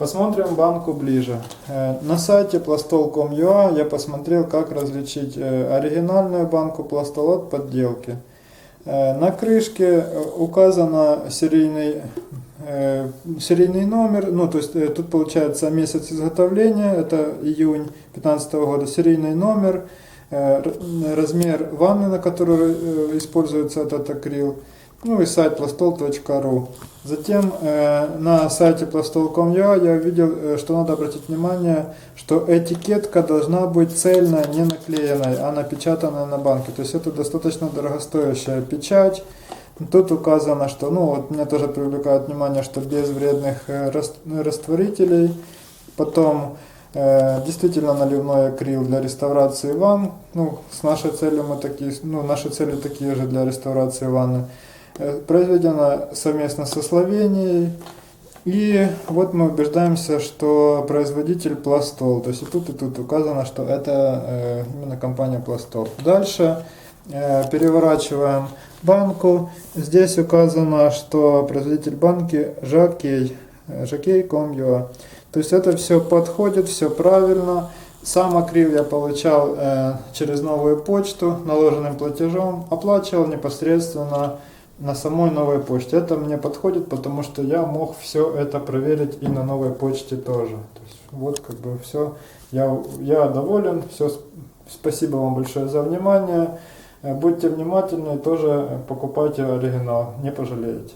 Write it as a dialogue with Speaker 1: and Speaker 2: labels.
Speaker 1: Посмотрим банку ближе. Э, На сайте plastol.com.ua я посмотрел, как различить э, оригинальную банку пластол от подделки. Э, На крышке указано серийный, серийный номер, ну то есть тут получается месяц изготовления, это июнь 2015 года, серийный номер, размер ванны, на которую используется этот акрил, ну и сайт plastol.ru. Затем э, на сайте plastol.com.ua я увидел, э, что надо обратить внимание, что этикетка должна быть цельная, не наклеенной, а напечатанная на банке. То есть это достаточно дорогостоящая печать. Тут указано, что, ну вот меня тоже привлекает внимание, что без вредных э, рас- растворителей. Потом э, действительно наливной акрил для реставрации ванн. Ну, с нашей целью мы такие, ну, наши цели такие же для реставрации ванны. Э, Произведено совместно со Словенией. И вот мы убеждаемся, что производитель Пластол. То есть и тут, и тут указано, что это э, именно компания Пластол. Дальше э, переворачиваем банку. Здесь указано, что производитель банки Жакей. э, Жакей.com.ua. То есть это все подходит, все правильно. Сам акрил я получал э, через новую почту, наложенным платежом, оплачивал непосредственно на самой новой почте. Это мне подходит, потому что я мог все это проверить и на новой почте тоже. То есть вот как бы все. Я, я доволен. Все, спасибо вам большое за внимание. Будьте внимательны, тоже покупайте оригинал, не пожалеете.